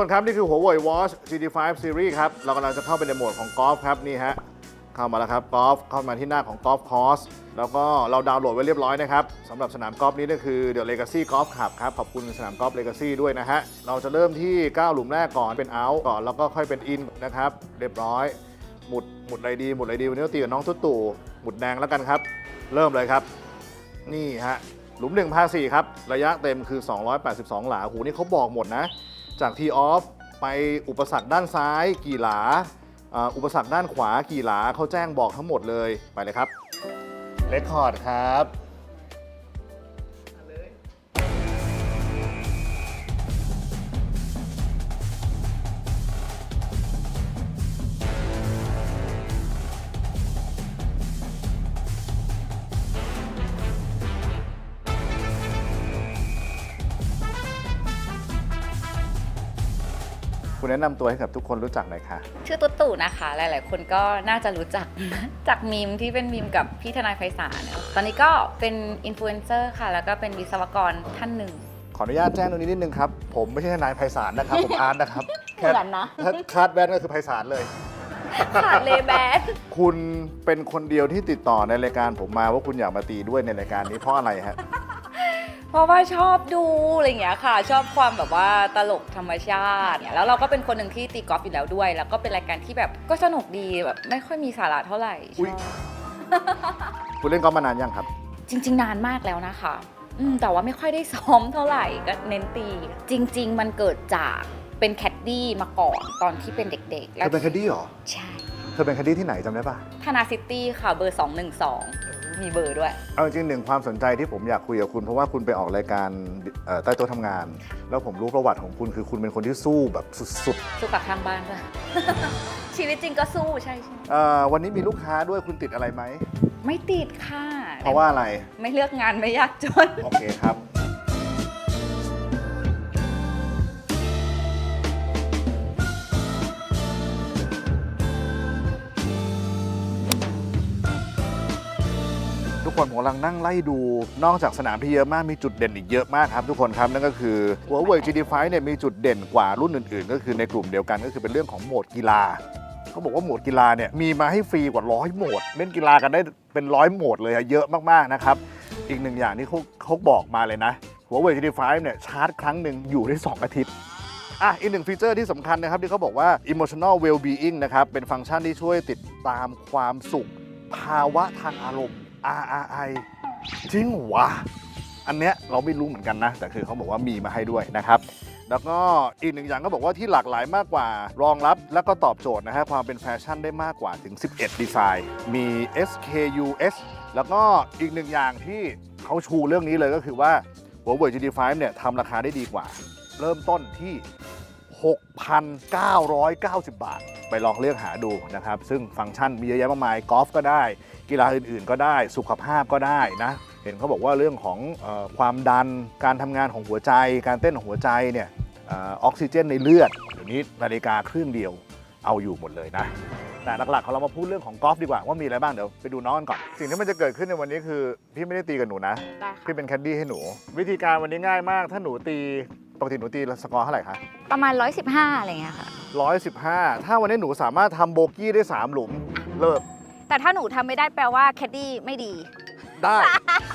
ทุกคนครับ นี่คือหัวเว่ย Watch GT5 Series ครับ เรากำลังจะเข้าไปในโหมดของกอล์ฟครับ นี่ฮะ เข้ามาแล้วครับกอล์ฟเข้ามาที่หน้าของกอล์ฟคอร์สแล้วก็เราดาวน์โหลดไว้เรียบร้อยนะครับสำหรับสนามกอล์ฟนี้ก็คือ The Legacy Golf Club ครับ ขอบคุณสนามกอล์ฟ Legacy ด้วยนะฮะ เราจะเริ่มที่ 9 หลุมแรกก่อนเป็น out ก่อนแล้วก็ค่อยเป็น in นนะครับ เรียบร้อย หมุดหมุดอะไรดีหมุดอะไรดีวันนี้ตีกับน้องตุ๊ตู่หมุดแดงแล้วกันครับ เริ่มเลยครับ นี่ฮะหลุม1พา4ครับระยะเต็มคือ 282 หลาหูนี่เขาบอกหมดนะ จากทีออฟไปอุปสรรคด้านซ้ายกี่หลาอ่าอุปสรรคด้านขวากี่หลาเขาแจ้งบอกทั้งหมดเลยไปเลยครับเรคคอร์ดครับ แนะนำตัวให้กับทุกคนรู้จักหน่อยค่ะ ชื่อตุ๊ตู่นะคะ หลาย ๆ คนก็น่าจะรู้จัก จากมีมที่เป็นมีมกับพี่ทนายไพศาลตอนนี้ก็เป็นอินฟลูเอนเซอร์ค่ะ แล้วก็เป็นวิศวกรท่านหนึ่ง ขออนุญาตแจ้งตรงนี้นิดนึงครับ ผมไม่ใช่ทนายไพศาลนะครับ ผมอาร์ตนะครับเหมือนนะ ถ้าคาดแว่นก็คือไพศาลเลย ขาดเลแบนคุณเป็นคนเดียวที่ติดต่อในรายการผมมาว่าคุณอยากมาตีด้วยในรายการนี้เพราะอะไรฮะ เพราะว่าชอบดูอะไรอย่างเงี้ยค่ะ ชอบความแบบว่าตลกธรรมชาติเนี่ยแล้วเราก็เป็นคนหนึ่งที่ตีกอล์ฟอยู่แล้วด้วย แล้วก็เป็นรายการที่แบบก็สนุกดีแบบไม่ค่อยมีสาระเท่าไหร่ชอุ๊ย อบคุณเล่นกอล์ฟมานานยังครับ จริง ๆ นานมากแล้วนะคะอืมแต่ว่าไม่ค่อยได้ซ้อมเท่าไหร่ก็เน้นตี จริง ๆ มันเกิดจากเป็นแคดดี้มาก่อนตอนที่เป็นเด็กๆ เธอเป็นแคดดี้เหรอ ใช่ เธอเป็นแคดดี้ที่ไหนจำได้ปะธนาซิตี้ค่ะเบอร์ 212 มีเบอร์ด้วย เอาจริงๆหนึ่งความสนใจที่ผมอยากคุยกับคุณ เพราะว่าคุณไปออกรายการเอ่อใต้โต๊ะทำงาน แล้วผมรู้ประวัติของคุณคือคุณเป็นคนที่สู้แบบสุดสู้กับข้างบ้านด้วยชีวิตจริงก็สู้ใช่ใช่ๆเอ่อวันนี้มีลูกค้าด้วยคุณติดอะไรไหม ไม่ติดค่ะเพราะว่าอะไร ไม่เลือกงานไม่ยากจน โอเคครับ คนผมกำลังนั่งไล่ดู นอกจากสนามที่เยอะมากมีจุดเด่นอีกเยอะมากครับทุกคนครับ นั่นก็คือหัวเว่ย GT5 เนี่ยมีจุดเด่นกว่ารุ่นอื่นๆ ก็คือในกลุ่มเดียวกันก็คือเป็นเรื่องของโหมดกีฬาเขาบอกว่าโหมดกีฬาเนี่ยมีมาให้ฟรีกว่าร้อยโหมด เล่นกีฬากันได้เป็นร้อยโหมดเลยอะเยอะมากๆนะครับอีกหนึ่งอย่างที่เขาเขาบอกมาเลยนะหัวเว่ย GT5 เนี่ยชาร์จครั้งหนึ่งอยู่ได้ 2 อาทิตย์อะอีกหนึ่งฟีเจอร์ที่สำคัญนะครับ ที่เขาบอกว่า emotional well-being นะครับ เป็นฟังก์ชันที่ช่วยติดตามความสุข ภาวะทางอารมณ์ RRI จริงวะอันเนี้ยเราไม่รู้เหมือนกันนะ แต่คือเขาบอกว่ามีมาให้ด้วยนะครับ แล้วก็อีกหนึ่งอย่างก็บอกว่าที่หลากหลายมากกว่ารองรับ และก็ตอบโจทย์นะฮะความเป็นแฟชั่นได้มากกว่าถึง 11 ดีไซน์ มี SKUS แล้วก็อีกหนึ่งอย่างที่เขาชูเรื่องนี้เลยก็คือว่า Huawei GT5 เนี่ยทำราคาได้ดีกว่า เริ่มต้นที่ 6,990 บาท ไปลองเลือกหาดูนะครับ ซึ่งฟังก์ชันมีเยอะแยะมากมายกอล์ฟก็ได้ กีฬาอื่นๆ ก็ได้สุขภาพก็ได้นะเห็นเขาบอกว่าเรื่องของเออความดันการทำงานของหัวใจ การเต้นของหัวใจเนี่ยเออออกซิเจนในเลือดเดี๋ยวนี้นาฬิกาเครื่องเดียวเอาอยู่หมดเลยนะแต่หลักๆของเรามาพูดเรื่องของกอล์ฟดีกว่าว่ามีอะไรบ้างเดี๋ยวไปดูน้องกันก่อน สิ่งที่มันจะเกิดขึ้นในวันนี้คือ พี่ไม่ได้ตีกับหนูนะได้ค่ะพี่เป็นแคดดี้ให้หนู วิธีการวันนี้ง่ายมาก ถ้าหนูตี ปกติหนูตีสกอร์เท่าไหร่คะประมาณ 115 อะไรเงี้ยค่ะ 115 ถ้าวันนี้หนูสามารถทำโบกี้ได้ 3 หลุม เลิกแต่ถ้าหนูทำไม่ได้แปลว่าแคดดี้ไม่ดี ได้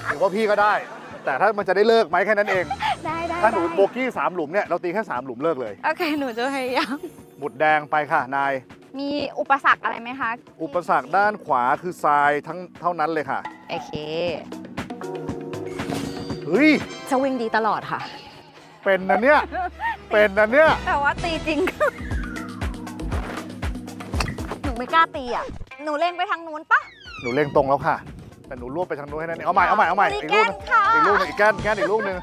หรือว่าพี่ก็ได้ แต่ถ้ามันจะได้เลิกไหมแค่นั้นเอง ได้ได้ถ้าหนูโบกี้ 3 หลุมเนี่ยเราตีแค่ 3 หลุมเลิกเลย โอเค หนูจะพยายาม หมุดแดงไปค่ะนาย มีอุปสรรคอะไรไหมคะอุปสรรคด้านขวาคือทรายทั้งเท่านั้นเลยค่ะ โอเค เฮ้ย สวิงดีตลอดค่ะ เป็นนะเนี่ย เป็นนะเนี่ย แต่ว่าตีจริง หนูไม่กล้าตีอะ หนูเล่งไปทางนู้นปะ หนูเล็งตรงแล้วค่ะ แต่หนูรวบไปทางนู้นให้นั่นเองเอาใหม่ เอาใหม่ เอาใหม่ตีอีกแกลูกนหนึงค่ะอีกลูกหนึงอีกแก้นแก้นอีกลูกหนึง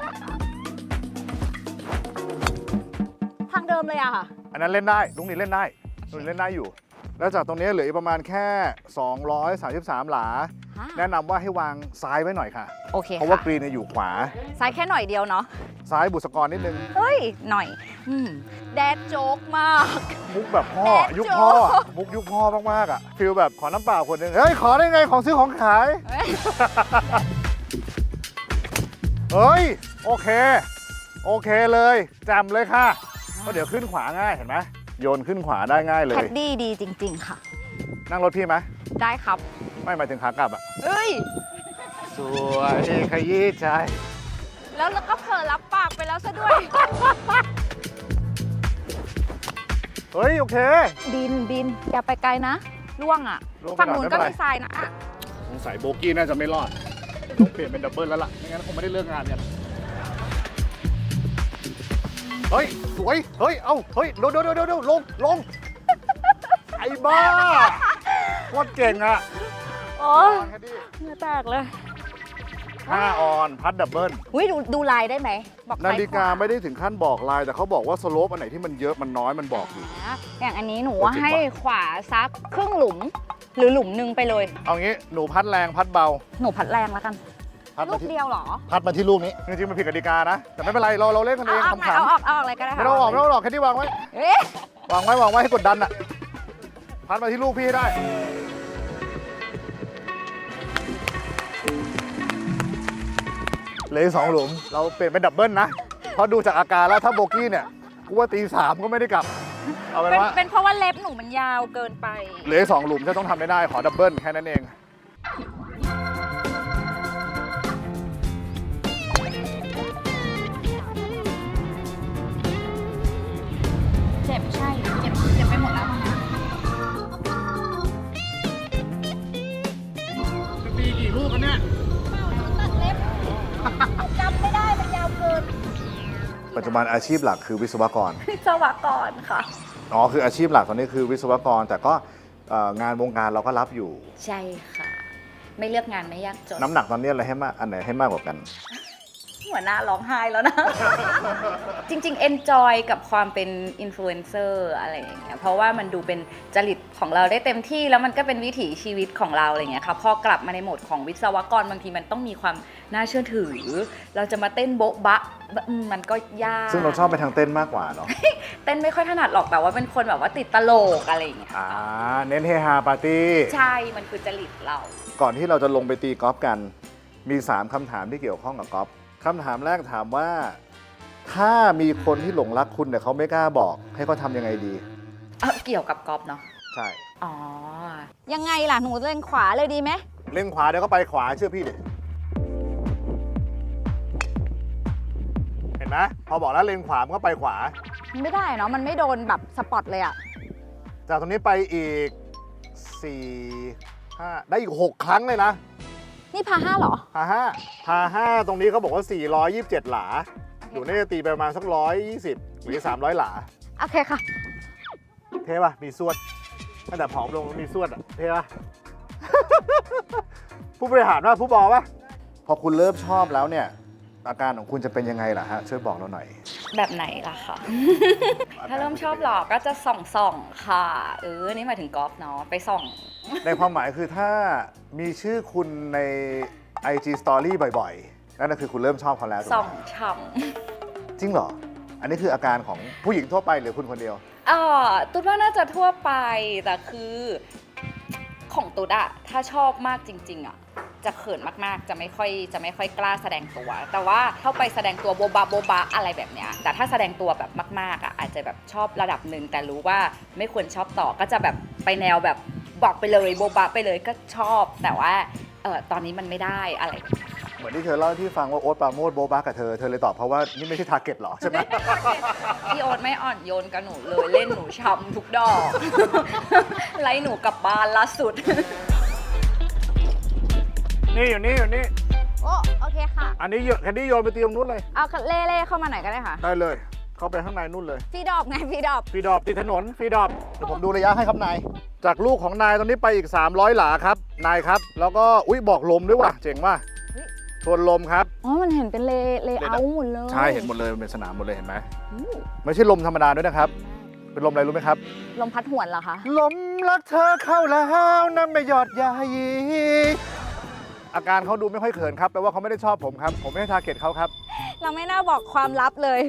ทางเดิมเลยอะค่ะ อันนั้นเล่นได้ลูกนี้เล่นได้ลูกนี้เล่นได้อยู่ แล้วจากตรงนี้เหลืออีกประมาณแค่ 233 หลาแนะนำว่าให้วางซ้ายไว้หน่อยค่ะ โอเคเพราะว่าค่ะกรีนเนี่ยอยู่ขวา ซ้ายแค่หน่อยเดียวเนาะซ้ายบุษกรนิดนึงเฮ้ย หน่อยอืมแดดโจ๊กมาก มุกแบบพ่อ แม่ยุคโจ้พ่ออะมุกยุคพ่อมากๆอะฟิลแบบขอน้ำเปล่าคนหนึ่งเฮ้ย ขอได้ไงของซื้อของขาย เอ้ยเฮ้ย โอเค โอเคเลยแจำเลยค่ะไหนเพราะเดี๋ยวขึ้นขวาง่ายเห็นไหม โยนขึ้นขวาได้ง่ายเลแคย ดดี้ดีจริง ๆ ค่ะ นั่งรถพี่ไหมได้ครับ ไม่หมายถึงขากลับอะเอ้ย สวยขยี้ใจ แล้วเราก็เผลอรับปากไปแล้วซะด้วย เฮ้ย โอเค บินบินอย่าไปไกลนะล่วงอะล่วงไปฝั่งก่อนนู้นไม่ก็เป็นไร มีทรายนะอะสงสัยโบกี้น่าจะไม่รอด ต้องเปลี่ยนเป็นดับเบิลแล้วล่ะ ไม่งั้นคงไม่ได้เลิกงานกัน เฮ้ย สวย เฮ้ย เอ้า เฮ้ยเดี๋ยวเดี๋ยวเดี๋ยวเดี๋ยวลง ลง ไอ้บ้าโคตรเก่งอะโอ้ออนแคดดี้เหงื่อแตกเลยห้าออนพัดดับเบิลอุ้ยดูดูลายได้ไหมบอกนาซ้ยฬิกาขวไม่ได้ถึงขั้นบอกลาย แต่เขาบอกว่าสโลปอันไหนที่มันเยอะมันน้อยมันบอกอยู่อ่าอย่างอันนี้หนูโอ้ว่าจริงให้ว่ะขวาซักครึ่งหลุม หรือหลุมหนึ่งไปเลย เอางี้หนูพัดแรงพัดเบา หนูพัดแรงแล้วกัน พัดลูมากที่ เดียวเหรอพัดมาที่ลูกนี้ จริงๆมันผิดกติกานะ แต่ไม่เป็นไรเราเราเล่นกันเอาเองออกไหนขำเอาออกเอาออกอะไรก็ได้ๆค่ะไม่ต้องออกไม่ต้องออกแค่ที่วางไว้เอ๊ะวางไว้วางไว้ให้กดดันอะพัดมาที่ลูกพี่ให้ได้เหลยสองหลุมเราเปลี่ยนเป็นดับเบิลนะเพราะดูจากอาการแล้วถ้าโบกี้เนี่ยกูว่าตีสามก็ไม่ได้กลับ เอาเป็นเป็นว่า เป็นเพราะว่าเล็บหนูมันยาวเกินไป เหลือสองหลุมจะต้องทำไม่ได้ขอดับเบิลแค่นั้นเอง บันอาชีพหลักคือวิศวกร วิศวกรค่ะ อ๋อ คืออาชีพหลักตอนนี้คือวิศวกร แต่ก็เอ่องานวงการเราก็รับอยู่ ใช่ค่ะ ไม่เลือกงานไม่ยากจนน้ำหนักตอนนี้อะไรให้มากอันไหนให้มากกว่ากัน หัวหน้าร้องไห้แล้วนะ จริง ๆ enjoy กับความเป็นอินฟลูเอนเซอร์อะไรอย่างเงี้ยเพราะว่ามันดูเป็นจริตของเราได้เต็มที่แล้วมันก็เป็นวิถีชีวิตของเราอะไรเงี้ยค่ะพอกลับมาในโหมดของวิศวกรบางทีมันต้องมีความน่าเชื่อถือ เราจะมาเต้นโบ๊ะบะ อืมมันก็ยาก ซึ่งเราชอบไปทางเต้นมากกว่าเนาะ เต้นไม่ค่อยถนัดหรอกแต่ว่าเป็นคนแบบว่าติดตลกอะไรอย่างเงี้ยอ่า เน้นเฮฮาปาร์ตี้ ใช่มันคือจริตเรา ก่อนที่เราจะลงไปตีกอล์ฟกัน มี 3คำถามที่เกี่ยวข้องกับกอล์ฟคำถามแรกถามว่า ถ้ามีคนที่หลงรักคุณแต่เขาไม่กล้าบอก ให้เขาทำยังไงดี เอ้าเกี่ยวกับกอล์ฟเนาะใช่ อ๋อ ยังไงล่ะ หนูเล่นขวาเลยดีไหม เล่นขวาเดี๋ยวก็ไปขวาเชื่อพี่ดิ นไหมพอบอกแล้วเลนขวามันก็ไปขวา ไม่ได้เนาะมันไม่โดนแบบสปอตเลยอะจากตรงนี้ไปอีก4 5ได้อีก 6 ครั้งเลยนะนี่พาห้าเหรอพาห้าพาห้าตรงนี้เขาบอกว่า 427 หลาหนูน่าจะตีไปประมาณสัก 120 หรือ 300 หลา โอเคค่ะ เท่ป่ะ มีสวดตั้งแต่ผอมลงมีสวดอะ เท่ป่ะ ผู้บริหารว่าผู้บอป่ะพอคุณเริ่มชอบแล้วเนี่ย อาการของคุณจะเป็นยังไงล่ะฮะ ช่วยบอกเราหน่อย แบบไหนล่ะคะ ถ้าเริ่มชอบหลอกก็จะส่องส่องๆค่ะ เออ นี่หมายถึงกอล์ฟเนาะ ไปส่อง ในความหมายคือถ้ามีชื่อคุณใน IG Story บ่อยๆ นั่นก็คือคุณเริ่มชอบเขาแล้วถูกส่องไหมช่จริงเหรอ อันนี้คืออาการของผู้หญิงทั่วไปหรือคุณคนเดียวำอ่าตุ๊ดว่าน่าจะทั่วไป แต่คือ ของตุ๊ดอะถ้าชอบมากจริง ๆอะ จะเขินมากๆ จะไม่ค่อยจะไม่ค่อยกล้าแสดงตัว แต่ว่าเข้าไปแสดงตัวโบบะโบบะอะไรแบบเนี้ยแต่ถ้าแสดงตัวแบบมากๆอะอาจจะแบบชอบระดับหนึ่งแต่รู้ว่าไม่ควรชอบต่อก็จะแบบไปแนวแบบบอกไปเลยโบบะไปเลยก็ชอบ แต่ว่าเออตอนนี้มันไม่ได้อะไรแบบเนี้ย เหมือนที่เธอเล่าให้พี่ฟังว่าโอ๊ตปราโมดโบบากับเธอ เธอเลยตอบเพราะว่านี่ไม่ใช่ทาร์เก็ตหรอใช่ไหม พี่โอ๊ตไม่อ่อนโยนกับหนูเลย เล่นหนูช้ำทุกดอก ไล่หนูกลับบ้านล่าสุด นี่อยู่นี่อยู่นี่ โอ้โอเคค่ะ อันนี้โยนแคนดี้โยนไปตีตรงนู้นเลย เอาเล่เล่เข้ามาหน่อยก็ได้ค่ะ ได้เลย เข้าไปข้างในนู่นเลยฟรีดรอปไงฟรีดรอปฟรีดรอปติดถนนฟรีดรอปเดี๋ยวผมดูระยะให้ครับนาย จากลูกของนายตรงนี้ไปอีก 300 หลาครับ นายครับ แล้วก็ อุ้ยบอกลมด้วยว่ะ เจ๋งว่ะทวนลมครับ อ๋อ มันเห็นเป็นเลเลเยอร์หมดเลยใช่ เห็นหมดเลย มันเป็นสนามหมดเลยเห็นไหม อู้ไม่ใช่ลมธรรมดาด้วยนะครับ เป็นลมอะไรรู้ไหมครับ ลมพัดหวนเหรอคะ ลมรักเธอเข้าแล้วนั่นไม่หยอดยายี อาการเขาดูไม่ค่อยเขินครับแปลว่าเขาไม่ได้ชอบผมครับ ผมไม่ได้ทาร์เก็ตเขาครับ เราไม่น่าบอกความลับเลย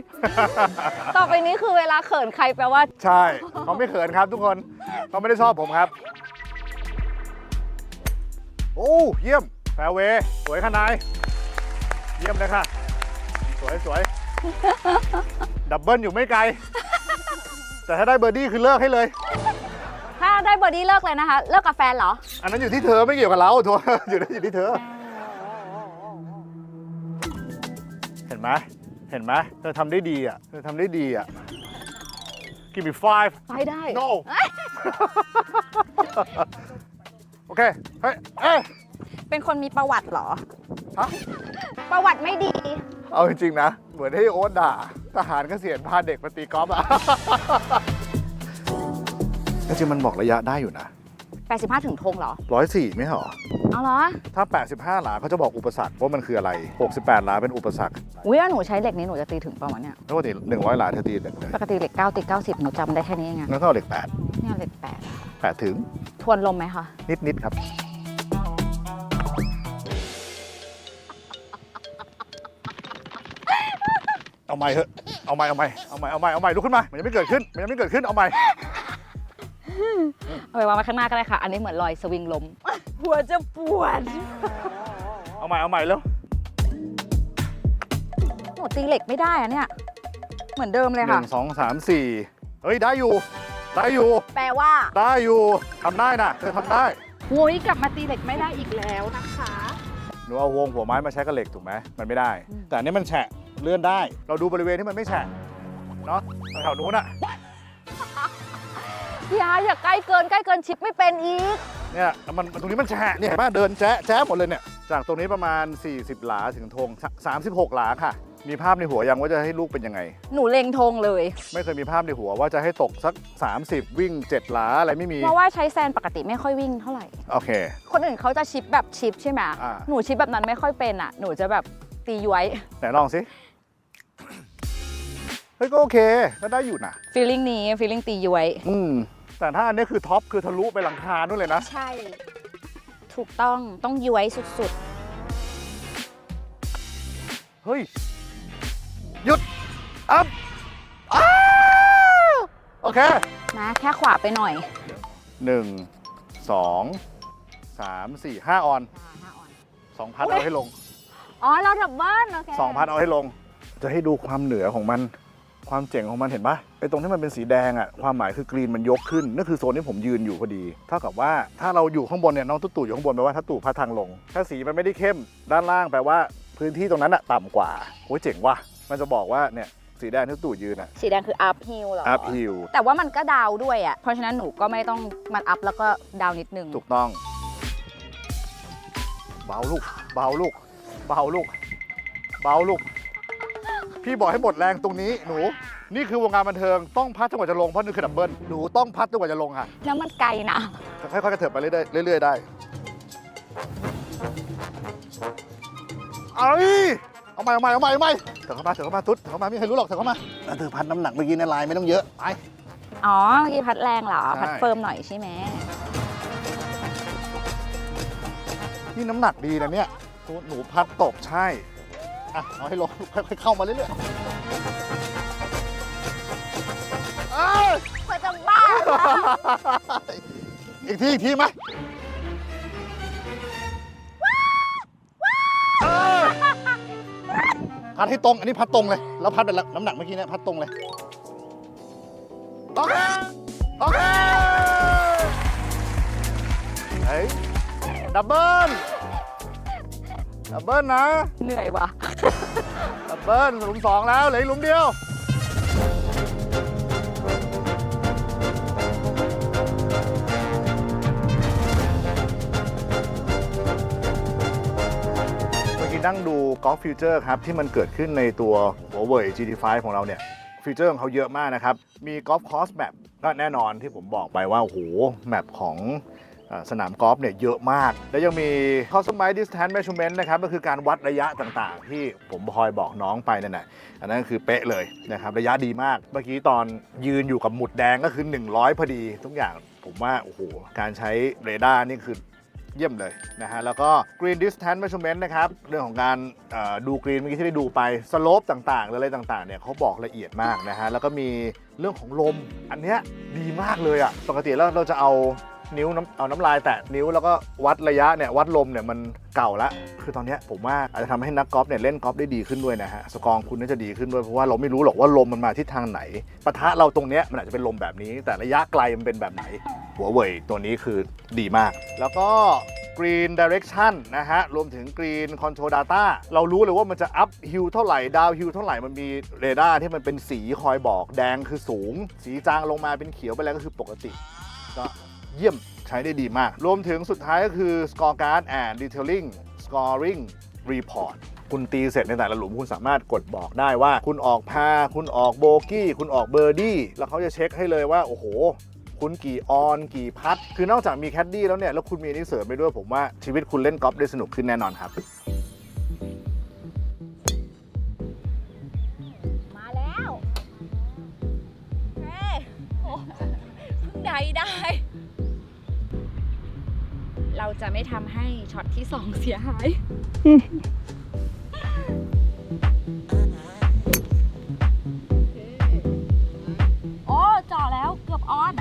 ต่อไปนี้คือเวลาเขินใครแปลว่า ใช่เขาไม่เขินครับทุกคนเขาไม่ได้ชอบผมครับ โอ้เยี่ยมแฟร์เวย์สวยขนายเยี่ยมเลยค่ะ สวยสวยดับเบิลอยู่ไม่ไกล แต่ถ้าได้เบอร์ดี้คือเลิกให้เลยถ้า ได้เบอร์ดี้เลิกเลยนะคะ เลิกกับแฟนเหรอ อันนั้นอยู่ที่เธอไม่เกี่ยวกับเราทัวร์อยู่ที่อยู่ที่เธอ เห็นไหมเห็นไหมเธอทำได้ดีอะเธอทำได้ดีอะ give me five ไปได้ no โอเค เฮ้ย เอ้ยเป็นคนมีประวัติเหรอ ฮะ ประวัติไม่ดี เอาจริงๆนะ เหมือนให้โอ๊ตด่า ทหารเกษียณพาเด็กมาตีกอล์ฟอะ จริงๆมันบอกระยะได้อยู่นะ85 ถึงธงเหรอ ร้อยสี่ไม่ใช่เหรอ เอาเหรอ ถ้า 85 หลาเขาจะบอกอุปสรรคว่ามันคืออะไร 68 หลาเป็นอุปสรรคอุ้ยแล้วหนูใช้เหล็กนี้หนูจะตีถึงเปล่าวะเนี่ย ปกติ100 หลาเธอตีเลยปกติเหล็ก9ตี90 หนูจำได้แค่นี้เองอะงั้นก็เอาเหล็กเนี่ยเหล็ก8 8ถึง8ทวนลมไหมคะ นิด ๆ ครับ เอาใหม่เถอะเอาใหม่เอาใหม่เอาใหม่เอาใหม่เอาใหม่ลุกขึ้นมา มันยังไม่เกิดขึ้น มันยังไม่เกิดขึ้นเอาใหม่ เอาไปวางไว้ข้างหน้าก็ได้ค่ะ อันนี้เหมือนรอยสวิงลมหัวจะปวด เอาใหม่เอาใหม่แล้วหนูตีเหล็กไม่ได้อะเนี่ย เหมือนเดิมเลยหค่ะ นึ่งสองสามสี่เฮ้ยได้อยู่ ได้อยู่ แปลว่า ได้อยู่ทำได้นะเธอทำได้โว้ยกลับมาตีเหล็กไม่ได้อีกแล้วนะคะ หนูเอาวงหัวไม้มาใช้กับเหล็กถูกไหมมันไม่ได้อืมแต่อันนี้มันแฉะเลื่อนได้ เราดูบริเวณที่มันไม่แฉะเนาะแถวนู้นอะ พี่อาร์ตอย่าใกล้เกินใกล้เกินชิปไม่เป็นอีก เนี่ยมันตรงนี้มันแฉะเนี่ยเห็นป่ะเดินแจ๊ะแจ๊ะหมดเลยเนี่ยจากตรงนี้ประมาณ 40 หลาถึงธง36 หลาค่ะ มีภาพในหัวยังว่าจะให้ลูกเป็นยังไง หนูเล็งธงเลย ไม่เคยมีภาพในหัวว่าจะให้ตกสัก 30 วิ่ง 7 หลาอะไรไม่มี เพราะว่าใช้แซนปกติไม่ค่อยวิ่งเท่าไหร่ โอเค คนอื่นเขาจะชิปแบบชิปใช่ไหมอ่า หนูชิปแบบนั้นไม่ค่อยเป็นอะ หนูจะแบบตีย้วยไหนลองสิ เฮ้ยก็โอเคก็ได้อยู่นะ ฟีลลิ่งนี้ฟีลลิ่งตีย้วยอืม แต่ถ้าอันนี้คือท็อปคือทะลุไปหลังคานู่นเลยนะ ใช่ ถูกต้องต้องย้วยสุดเฮ้ย หยุด อัพอ้าวโอเคๆนะแค่ขวาไปหน่อยหนึ่งสองสามสี่ห้าออนสองพัดเอาให้ลง อ๋อเราดับเบิ้ลโอเคสองพัดเอาให้ลง จะให้ดูความเหนือของมัน ความเจ๋งของมันเห็นปะไอ้ตรงที่มันเป็นสีแดงอะความหมายคือกรีนมันยกขึ้นนั่นคือโซนที่ผมยืนอยู่พอดีเท่ากับว่าถ้าเราอยู่ข้างบนเนี่ยน้องตุ๊ตู่อยู่ข้างบนแปลว่าถ้าตู่พัดทางลง ถ้าสีมันไม่ได้เข้ม ด้านล่างแปลว่าพื้นที่ตรงนั้นอะต่ำกว่าโอ้ยเจ๋งว่ะมันจะบอกว่าเนี่ยสีแดงที่ตู่ยืนอะ สีแดงคือ up hill เหรอ up hill แต่ว่ามันก็ดาวด้วยอะเพราะฉะนั้นหนูก็ไม่ต้องมัน up แล้วก็ดาวนิดนึง ถูกต้อง เบาลูก เบาลูก เบาลูก เบาลูก พี่บอกให้หมดแรงตรงนี้หนู นี่คือวงการบันเทิงต้องพัดจนกว่าจะลงเพราะนี่คือดับเบิลหนูต้องพัดจนกว่าจะลงค่ะแล้วมันไกลนะ ค่อยๆกระเถิบไปเรื่อยๆเรื่อยๆได้เอ้ยเอาใหม่เอาใหม่เอาใหม่เอาใหม่เถอะเข้ามาเถอะเข้ามาตุ๊ดเถอะเข้ามาไม่มีใครรู้หรอกเถอะเข้ามาแล้วเธอพัดน้ำหนักเมื่อกี้ในลายไม่ต้องเยอะไป อ๋อเมื่อกี้พัดแรงเหรอ ใช่ พัดเฟิร์มหน่อยใช่ไหมนี่น้ำหนักดีนะเนี่ยตัวหนูพัดตกใช่ อะเอาให้ลงค่อยๆเข้ามาเรื่อยๆเอ้ยเพื่อจะบ้าอีกที อีกทีไหมเออพัดให้ตรง อันนี้พัดตรงเลย แล้วพัดแบบน้ำหนักเมื่อกี้เนี่ยพัดตรงเลยโอเคโอเคเฮ้ยดับเบิล ดับเบิลนะ เหนื่อยว่ะ ดับเบิลหลุมสองแล้วเหลืออีกหลุมเดียว เมื่อกี้นั่งดูกอล์ฟฟิวเจอร์ครับ ที่มันเกิดขึ้นในตัวหัวเว่ย GT5 ของเราเนี่ย ฟีเจอร์ของเขาเยอะมากนะครับ มีกอล์ฟคอร์สแมปก็แน่นอนที่ผมบอกไปว่า โอ้โห แมปของเอ่อ สนามกอล์ฟเนี่ยเยอะมาก แล้วยังมี Customize Distance Measurement นะครับ ก็คือการวัดระยะต่างๆ ที่ผมพลอยบอกน้องไปนั่นแหละอันนั้นคือเป๊ะเลยนะครับ ระยะดีมาก เมื่อกี้ตอนยืนอยู่กับหมุดแดงก็คือ 100 พอดี ทุกอย่างผมว่า โอ้โห การใช้เรดาร์นี่คือเยี่ยมเลยนะฮะ แล้วก็ Green Distance Measurement นะครับ เรื่องของการดูกรีนเมื่อกี้ที่ได้ดูไปสโลปต่างๆหรืออะไรต่างๆเนี่ยเขาบอกละเอียดมากนะฮะ แล้วก็มีเรื่องของลมอันเนี้ยดีมากเลยอะ่ะปกติแล้วเราจะเอา นิ้วน้ำเอาน้ำลายแตะนิ้วแล้วก็วัดระยะเนี่ยวัดลมเนี่ยมันเก่าละคือตอนเนี้ยผมว่าอาจจะทำให้นักกอล์ฟเนี่ยเล่นกอล์ฟได้ดีขึ้นด้วยนะฮะสกอร์คุณน่าจะดีขึ้นด้วยเพราะว่าเราไม่รู้หรอกว่าลมมันมาทิศทางไหนปะทะเราตรงเนี้ยมันอาจจะเป็นลมแบบนี้ แต่ระยะไกลมันเป็นแบบไหน หัวเว่ยตัวนี้คือดีมาก แล้วก็ Green Direction นะฮะ รวมถึง Green Control Data เรารู้เลยว่ามันจะ up hill เท่าไหร่ down hill เท่าไหร่ มันมีเรดาร์ที่มันเป็นสีคอยบอก แดงคือสูง สีจางลงมาเป็นเขียวไปแล้วก็คือปกติ ก็ เยี่ยมใช้ได้ดีมาก รวมถึงสุดท้ายก็คือ Scorecard and Detailing Scoring Report คุณตีเสร็จในแต่ละหลุมคุณสามารถกดบอกได้ว่า คุณออกพา คุณออกโบกี้ คุณออกเบอร์ดี้ แล้วเขาจะเช็คให้เลยว่า โอ้โห คุณกี่ออน กี่พัด คือนอกจากมีแคดดี้แล้วเนี่ย แล้วคุณมีอันนี้เสริมไปด้วยผมว่าชีวิตคุณเล่นกอล์ฟได้สนุกขึ้นแน่นอนครับ มาแล้วเฮ้ยโอ้เพิ่งได้ได้ เราจะไม่ทำให้ช็อตที่สองเสียหาย โอ้เจาะแล้วเกือบออน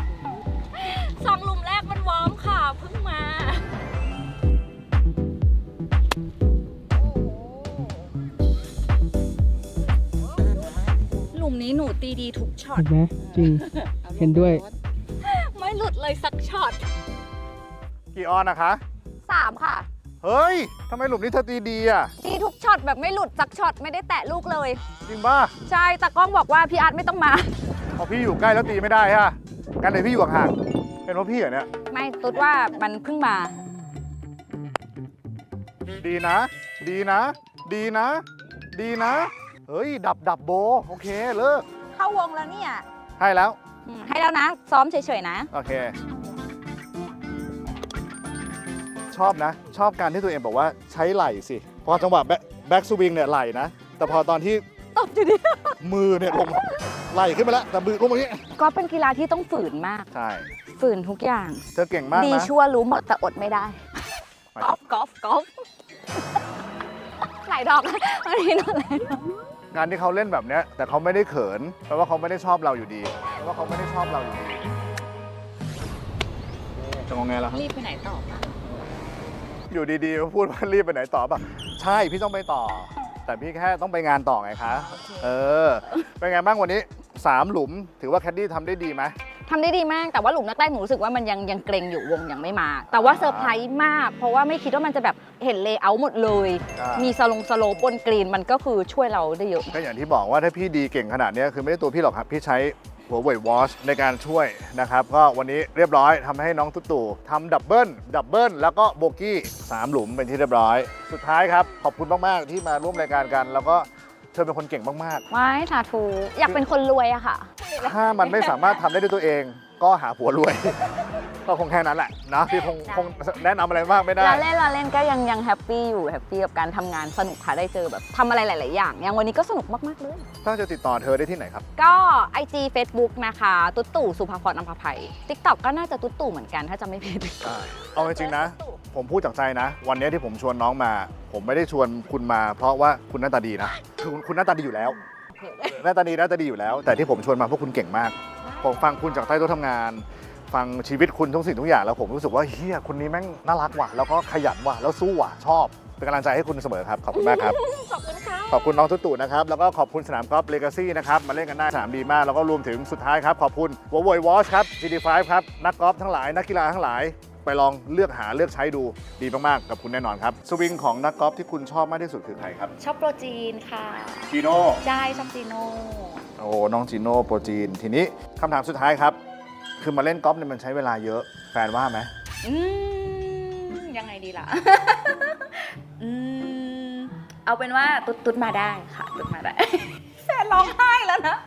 สองหลุมแรกมันวอร์มค่ะ เพิ่งมา หลุมนี้หนูตีดีทุกช็อต เห็นไหมจริง เห็นด้วยไม่ กี่ออนนะคะ สามค่ะ เฮ้ยทำไมหลุมนี้เธอตีดีอะ ดีทุกช็อตแบบไม่หลุดสักช็อตไม่ได้แตะลูกเลย จริงป่ะใช่แต่กล้องบอกว่าพี่อาร์ตไม่ต้องมา พอพี่อยู่ใกล้แล้วตีไม่ได้ฮะกันเลยพี่อยู่ห่างๆเป็นเพราะพี่เหรอเนี่ย ไม่ตุ๊ดว่ามันเพิ่งมา ดีนะ ดีนะ ดีนะ ดีนะ เฮ้ย ดับดับโบ โอเค เลิกเข้าวงแล้วเนี่ย ให้แล้ว อืมให้แล้วนะ ซ้อมเฉยๆนะ โอเค ชอบนะ ชอบการที่ตัวเองบอกว่าใช้ไหล่สิ พอจังหวะแบ็กสวิงเนี่ยไหล่นะ แต่พอตอนที่ตบอยู่ดิมือเนี่ยลงไหล่ขึ้นมาแล้วแต่มือลงมาอย่างนี้ก็เป็นกีฬาที่ต้องฝืนมาก ใช่ ฝืนทุกอย่าง เธอเก่งมากดีนะชั่วรู้หมดแต่อดไม่ได้ไปกอล์ฟกอล์ฟกอล์ฟหลายดอกวันนี้นอนเลยงานที่เขาเล่นแบบเนี้ยแต่เขาไม่ได้เขินแปลว่าเขาไม่ได้ชอบเราอยู่ดีแปลว่าเขาไม่ได้ชอบเราอยู่ดีจะงงไงล่ะครับรีบไปไหนต่อคะ อยู่ดีๆมาพูดว่ารีบไปไหนต่อป่ะ ใช่พี่ต้องไปต่อ แต่พี่แค่ต้องไปงานต่อไงคะ เออ เป็นไงบ้างวันนี้3หลุม ถือว่าแคดดี้ทำได้ดีไหม ทำได้ดีมาก แต่ว่าหลุมแรกๆหนูรู้สึกว่ามันยังยังเกรงอยู่วงยังไม่มา แต่ว่าเซอร์ไพรส์มาก เพราะว่าไม่คิดว่ามันจะแบบเห็นเลเยอร์หมดเลย อ่ามี มีสลงสโลปบนกรีนมันก็คือช่วยเราได้เยอะ ก็อย่างที่บอกว่าถ้าพี่ดีเก่งขนาดเนี้ยคือไม่ได้ตัวพี่หรอกครับ พี่ใช้ หัวเว่ยวอชในการช่วยนะครับ ก็วันนี้เรียบร้อยทำให้น้องตุ๊ตู่ทำดับเบิลดับเบิลแล้วก็โบกี้สามหลุมเป็นที่เรียบร้อย สุดท้ายครับ ขอบคุณมาก ๆ ที่มาร่วมรายการกัน แล้วก็เธอเป็นคนเก่งมากๆไม่สาธุอยากเป็นคนรวยอะค่ะถ้ามันไม่สามารถทำได้ด้วยตัวเอง ก็หาผัวรวย ก็คงแค่นั้นแหละนะพี่คงคงแนะนำอะไรมากไม่ได้ เราเล่นเราเล่นก็ยังยังแฮปปี้อยู่แฮปปี้กับการทำงานสนุกค่ะได้เจอแบบทำอะไรหลาย ๆ อย่าง อย่างวันนี้ก็สนุกมาก ๆ เลย ถ้าจะติดต่อเธอได้ที่ไหนครับ ก็ IG Facebook นะคะ ตุ๊ดตู่สุภาพรอัมพภัย TikTok ก็น่าจะตุ๊ดตู่เหมือนกันถ้าจำไม่ผิด เอาจริงๆนะ ผมพูดจากใจนะ วันนี้ที่ผมชวนน้องมา ผมไม่ได้ชวนคุณมา เพราะว่าคุณหน้าตาดีนะคือคุณคุณหน้าตาดีอยู่แล้วหน้าตาดีหน้าตาดีอยู่แล้ว แต่ที่ผมชวนมาเพราะคุณเก่งมาก ผมฟังคุณจากใต้โต๊ะทำงาน ฟังชีวิตคุณทุกสิ่งทุกอย่างแล้วผมรู้สึกว่าเฮียคนนี้แม่งน่ารักว่ะแล้วก็ขยันว่ะแล้วสู้ว่ะชอบ เป็นกำลังใจให้คุณเสมอครับ ขอบคุณมากครับ ขอบคุณค่ะ ขอบคุณน้องตุ๊ตู่นะครับ แล้วก็ขอบคุณสนามกอล์ฟเลกาซี่นะครับ มาเล่นกันได้สนามดีมาก แล้วก็รวมถึงสุดท้ายครับ ขอบคุณวอร์วอยวอชครับ GD5 ครับ นักกอล์ฟทั้งหลาย นักกีฬาทั้งหลาย ไปลองเลือกหาเลือกใช้ดูดีมากๆกับคุณแน่นอนครับสวิงของนักกอล์ฟที่คุณชอบมากที่สุดคือใครครับชอบโปรจีนค่ะจีโน่ใช่ชอบจีโน่ โอ้น้องจีโน่โปรจีน ทีนี้คำถามสุดท้ายครับ คือมาเล่นกอล์ฟเนี่ยมันใช้เวลาเยอะ แฟนว่าไหมอืมยังไงดีล่ะ อืมเอาเป็นว่าตุ๊ดตุดมาได้ค่ะ ตุ๊ดมาได้ แฟนร้องไห้แล้วนะ